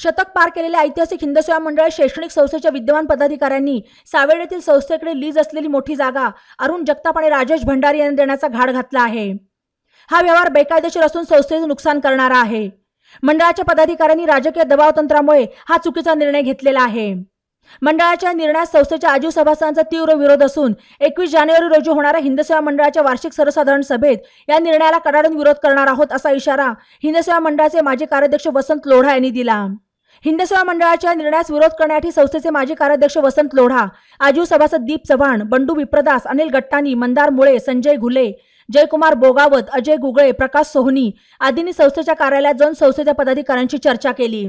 शतक पार केलेल्या ऐतिहासिक हिंदसेवा मंडळ शैक्षणिक संस्थेच्या विद्यमान पदाधिकाऱ्यांनी सावेड येथील संस्थेकडे लीज असलेली मोठी जागा अरुण जगताप आणि राजेश भंडारी यांना देण्याचा घाट घातला आहे. हा व्यवहार बेकायदेशीर असून संस्थेचे नुकसान करणारा आहे. मंडळाच्या पदाधिकाऱ्यांनी राजकीय दबावतंत्रामुळे हा चुकीचा निर्णय घेतलेला आहे. मंडळाच्या निर्णयास संस्थेच्या आजीव सभासदांचा तीव्र विरोध असून एकवीस जानेवारी रोजी होणाऱ्या हिंदसेवा मंडळाच्या वार्षिक सर्वसाधारण सभेत या निर्णयाला कडाडून विरोध करणार आहोत असा इशारा हिंदसेवा मंडळाचे माजी कार्याध्यक्ष वसंत लोढा यांनी दिला. हिंद सेवा मंडळाच्या निर्णयास विरोध करण्यासाठी संस्थेचे माजी कार्याध्यक्ष वसंत लोढा आजीव सभासद दीप चव्हाण बंडू विप्रदास अनिल गट्टानी मंदार मुळे संजय घुले जयकुमार बोगावत अजय गुगळे प्रकाश सोहनी आदींनी संस्थेच्या कार्यालयात जाऊन संस्थेच्या पदाधिकाऱ्यांशी चर्चा केली.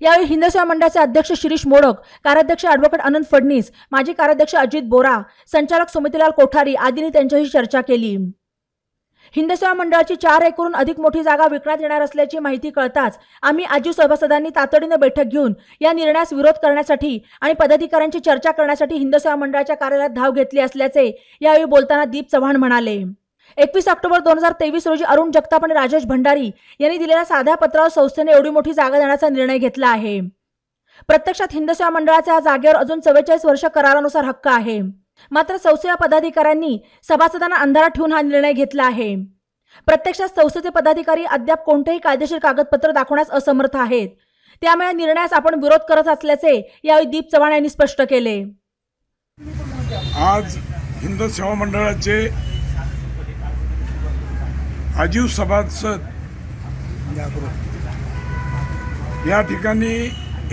यावेळी हिंद सेवा मंडळाचे अध्यक्ष शिरीष मोडक कार्याध्यक्ष अॅडव्होकेट अनंत फडणीस माजी कार्याध्यक्ष अजित बोरा संचालक सुमितीलाल कोठारी आदींनी त्यांच्याशी चर्चा केली. हिंदसेवा मंडळाची चार एकरून अधिक मोठी जागा विकण्यात येणार असल्याची माहिती कळताच आम्ही आजी सभासदांनी तातडीनं बैठक घेऊन या निर्णयास विरोध करण्यासाठी आणि पदाधिकाऱ्यांची चर्चा करण्यासाठी हिंदसेवा मंडळाच्या कार्यालयात धाव घेतली असल्याचे यावेळी बोलताना दीप चव्हाण म्हणाले. एकवीस ऑक्टोबर दोन हजार तेवीस रोजी अरुण जगताप आणि राजेश भंडारी यांनी दिलेल्या साध्या पत्रावर संस्थेने एवढी मोठी जागा देण्याचा निर्णय घेतला आहे. प्रत्यक्षात हिंदसेवा मंडळाचा या जागेवर अजून चव्वेचाळीस वर्ष करारानुसार हक्क आहे. मात्र संस्थेच्या पदाधिकाऱ्यांनी सभासदांना अंधारात ठेवून हा निर्णय घेतला आहे. प्रत्यक्षात संस्थेचे पदाधिकारी अद्याप कोणतेही कायदेशीर कागदपत्र दाखवण्यास असमर्थ आहेत. त्यामुळे निर्णयास आपण विरोध करत असल्याचे यावेळी दीप चव्हाण यांनी स्पष्ट केले. आज हिंदू सेवा मंडळाचे आजीव सभासद या ठिकाणी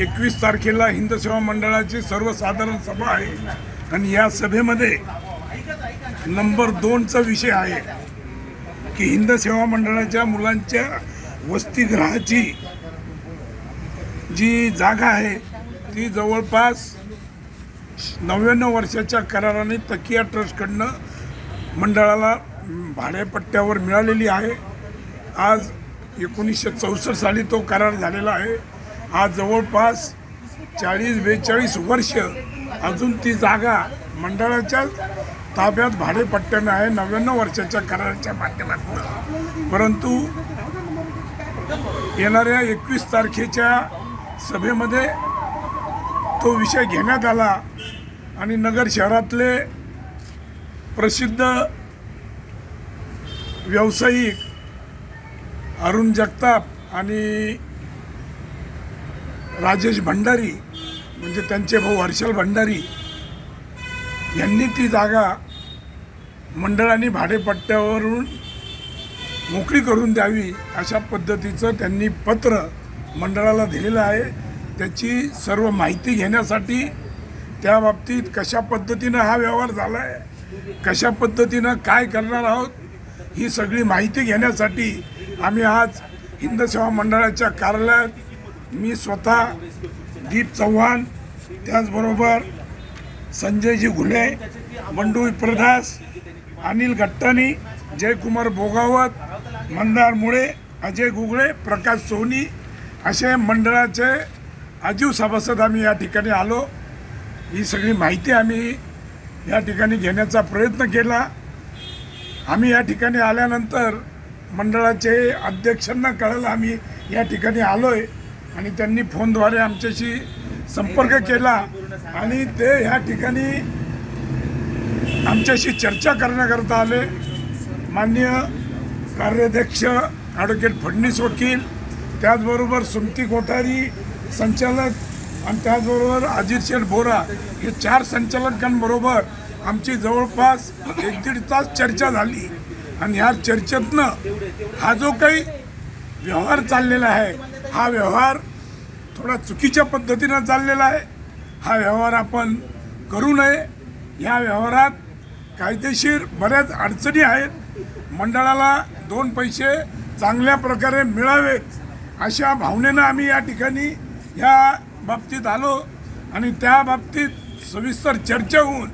एकवीस तारखेला हिंदू सेवा मंडळाची सर्वसाधारण सभा आहे. आणि या सभेमध्ये नंबर दोनचा विषय आहे की हिंद सेवा मंडळाच्या मुलांच्या वसतिगृहाची जी जागा आहे ती जवळपास नव्याण्णव वर्षाच्या कराराने तकिया ट्रस्टकडनं मंडळाला भाडेपट्ट्यावर मिळालेली आहे. आज एकोणीसशे चौसष्ट साली तो करार झालेला आहे. आज जवळपास चाळीस बेचाळीस वर्ष अजून ती जागा मंडळाच्या ताब्यात भाडेपट्ट्यानं आहे नव्याण्णव वर्षाच्या कराराच्या माध्यमातून. परंतु येणाऱ्या एकवीस तारखेच्या सभेमध्ये तो विषय घेण्यात आला आणि नगर शहरातले प्रसिद्ध व्यावसायिक अरुण जगताप आणि राजेश भंडारी म्हणजे त्यांचे भाऊ हर्षल भंडारी यांनी ती जागा मंडळाने भाडेपट्ट्यावरून मोकळी करून द्यावी अशा पद्धतीचं त्यांनी पत्र मंडळाला दिलेलं आहे. त्याची सर्व माहिती घेण्यासाठी त्या बाबतीत कशा पद्धतीनं हा व्यवहार झाला आहे कशा पद्धतीनं काय करणार आहोत ही सगळी माहिती घेण्यासाठी आम्ही आज हिंद सेवा मंडळाच्या कार्यालयात मी स्वतः दीप चव्हाण त्याचबरोबर संजयजी घुले बंडू प्रदास अनिल गट्टानी जयकुमार भोगावत मंदार मुळे अजय गुगळे प्रकाश सोनी असे मंडळाचे आजीव सभासद आम्ही या ठिकाणी आलो. ही सगळी माहिती आम्ही या ठिकाणी घेण्याचा प्रयत्न केला. आम्ही या ठिकाणी आल्यानंतर मंडळाचे अध्यक्षांना कळलं आम्ही या ठिकाणी आलो आहे आणि त्यांनी फोनद्वारे आमच्याशी संपर्क केला आणि ते ह्या ठिकाणी आमच्याशी चर्चा करण्याकरता आले. माननीय कार्याध्यक्ष ॲडव्होकेट फडणीस वकील त्याचबरोबर सुमती कोठारी संचालक आणि त्याचबरोबर अजित शेठ बोरा हे चार संचालकांबरोबर आमची जवळपास एक दीड तास चर्चा झाली. आणि ह्या चर्चेतनं हा जो काही व्यवहार चाललेला आहे हा व्यवहार थोडा चुकीच्या पद्धतीनं चाललेला आहे. हा व्यवहार आपण करू नये. ह्या व्यवहारात कायदेशीर बऱ्याच अडचणी आहेत. मंडळाला दोन पैसे चांगल्या प्रकारे मिळावेत अशा भावनेनं आम्ही या ठिकाणी या बाबतीत आलो आणि त्या बाबतीत सविस्तर चर्चा होऊन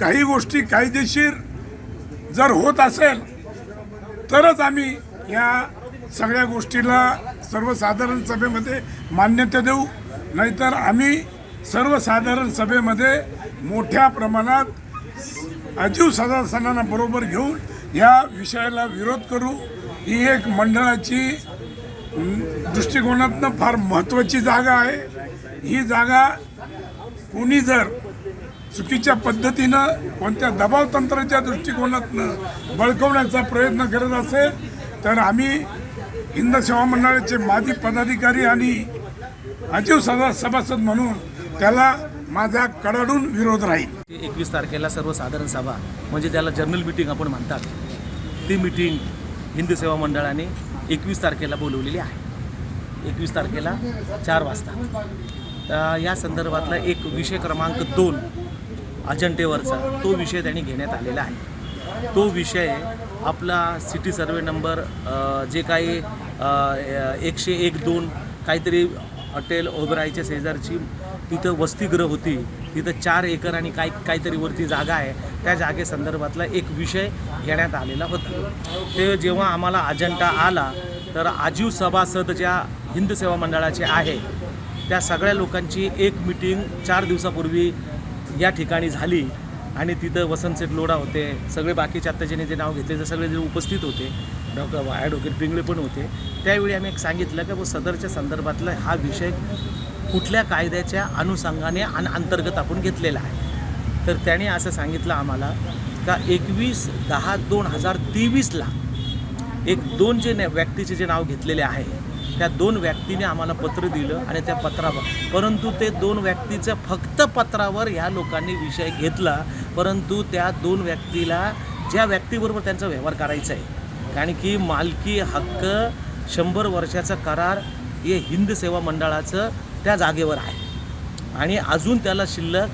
काही गोष्टी कायदेशीर जर होत असेल तरच आम्ही या सगळ्या गोष्टीला सर्वसाधारण सभेमध्ये मान्यता देऊ. नाहीतर आम्ही सर्वसाधारण सभेमध्ये मोठ्या प्रमाणात अजीव सदस्यांना बरोबर घेऊन या विषयाला विरोध करू. ही एक मंडळाची दृष्टिकोनातनं फार महत्त्वाची जागा आहे. ही जागा कोणी जर चुकीच्या पद्धतीनं कोणत्या दबाव तंत्राच्या दृष्टिकोनातनं बळकवण्याचा प्रयत्न करत असेल तर आम्ही हिंद सेवा मंडळाचे माजी पदाधिकारी आणि अजीव सभा सभासद म्हणून त्याला माझा कडाडून विरोध राहील. एकवीस तारखेला सर्वसाधारण सभा म्हणजे त्याला जर्नल मिटिंग आपण म्हणतात. ती मिटिंग हिंदू सेवा मंडळाने एकवीस तारखेला बोलवलेली आहे. एकवीस तारखेला चार वाजता. तर या संदर्भातला एक विषय क्रमांक दोन अजंटेवरचा तो विषय त्यांनी घेण्यात आलेला आहे. तो विषय आपला सिटी सर्वे नंबर जे काही एकशे एक दोन काहीतरी हॉटेल ओबरायच्या शेजारची तिथं वसतिगृह होती. तिथं चार एकर आणि काही काहीतरी वरती जागा आहे. त्या जागेसंदर्भातला एक विषय घेण्यात आलेला होता. ते जेव्हा आम्हाला अजंटा आला तर आजीव सभासद ज्या हिंद सेवा मंडळाचे आहे त्या सगळ्या लोकांची एक मिटिंग चार दिवसापूर्वी या ठिकाणी झाली. आणि तिथं वसंत सेठ लोढा होते सगळे बाकीचे आत्ता ज्यांनी जे नाव घेतले ते सगळे जे उपस्थित होते डॉक्टर ॲडव्होकेट पिंगळे पण होते. त्यावेळी आम्ही एक सांगितलं की व सदरच्या संदर्भातला हा विषय कुठल्या कायद्याच्या अनुषंगाने आणि अंतर्गत आपण घेतलेला आहे. तर त्याने असं सांगितलं आम्हाला का एकवीस दहा दोन हजार तेवीसला एक दोन जे व्यक्तीचे जे नाव घेतलेले आहे त्या दोन व्यक्तीने आम्हाला पत्र दिलं आणि त्या पत्रावर परंतु ते दोन व्यक्तीचं फक्त पत्रावर ह्या लोकांनी विषय घेतला. परंतु त्या दोन व्यक्तीला ज्या व्यक्तीबरोबर त्यांचा व्यवहार करायचा आहे कारण की मालकी हक्क शंभर वर्षाचा करार हे हिंद सेवा मंडळाचं त्या जागेवर आहे. आणि अजून त्याला शिल्लक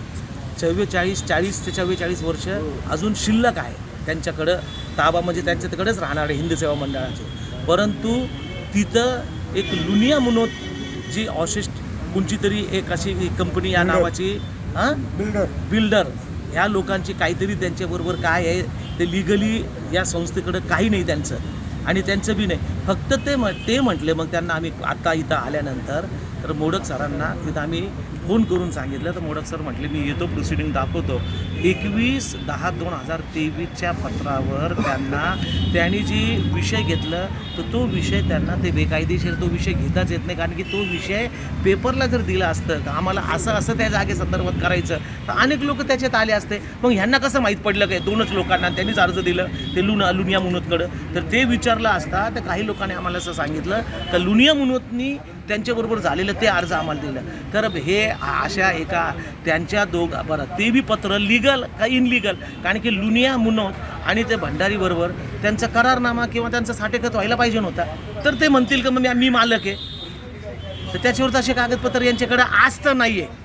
चव्वेचाळीस चाळीस ते चव्वेचाळीस वर्ष अजून शिल्लक आहे. त्यांच्याकडं ताबा म्हणजे त्यांच्याकडेच राहणार आहे हिंद सेवा मंडळाचे. परंतु तिथं एक लुनिया म्हणून जी ऑशिस्ट कोणची तरी एक अशी कंपनी या नावाची हां? बिल्डर बिल्डर ह्या लोकांची काहीतरी त्यांच्याबरोबर काय आहे ते लिगली या संस्थेकडं काही नाही त्यांचं. आणि त्यांचं बी नाही. फक्त ते म ते म्हटले मग त्यांना आम्ही आता इथं आल्यानंतर तर मोडक सरांना तिथं आम्ही फोन करून सांगितलं. तर मोडक सर म्हटले मी येतो प्रोसिडिंग दाखवतो. एकवीस दहा दोन हजार तेवीसच्या पत्रावर त्यांना त्यांनी जी विषय घेतलं तर तो विषय त्यांना ते बेकायदेशीर तो विषय घेताच येत नाही. कारण की तो विषय पेपरला जर दिला असतं तर आम्हाला असं असं त्या जागेसंदर्भात करायचं. तर अनेक लोक त्याच्यात आले असते. मग ह्यांना कसं माहीत पडलं काय? दोनच लोकांना त्यांनीच अर्ज दिलं. ते लुना लुनिया मुनोतकडं. तर ते विचारलं असता तर काही लोकांनी आम्हाला असं सांगितलं तर लुनिया मुनोतनी त्यांच्याबरोबर झालेलं ते अर्ज आम्हाला दिलं. तर हे अशा एका त्यांच्या दोघ बरं ते बी पत्र लिगल का इनलिगल कारण की लुनिया मुनोत आणि ते भंडारीबरोबर त्यांचा करारनामा किंवा त्यांचा साठेखत व्हायला पाहिजे नव्हता. तर ते म्हणतील का मग मी- मालक आहे. तर त्याच्यावर असे कागदपत्र यांच्याकडे आज तर नाही आहे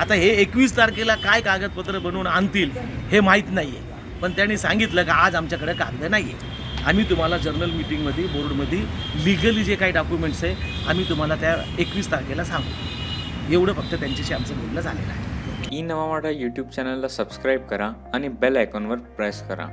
आता हे एकवीस तारखेला काय कागदपत्र बनवून आणतील हे माहीत नाही आहे पण त्यांनी सांगितलं का आज आमच्याकडे कागद नाही आहे आम्ही तुम्हाला जर्नल मिटिंगमध्ये बोर्डमध्ये लिगली जे काही डॉक्युमेंट्स आहे आम्ही तुम्हाला त्या एकवीस तारखेला सांगू. एवढं फक्त त्यांच्याशी आमचं बोलणं झालेलं आहे. ई नवा वाडा यूट्यूब चॅनलला सबस्क्राईब करा आणि बेल आयकॉनवर प्रेस करा.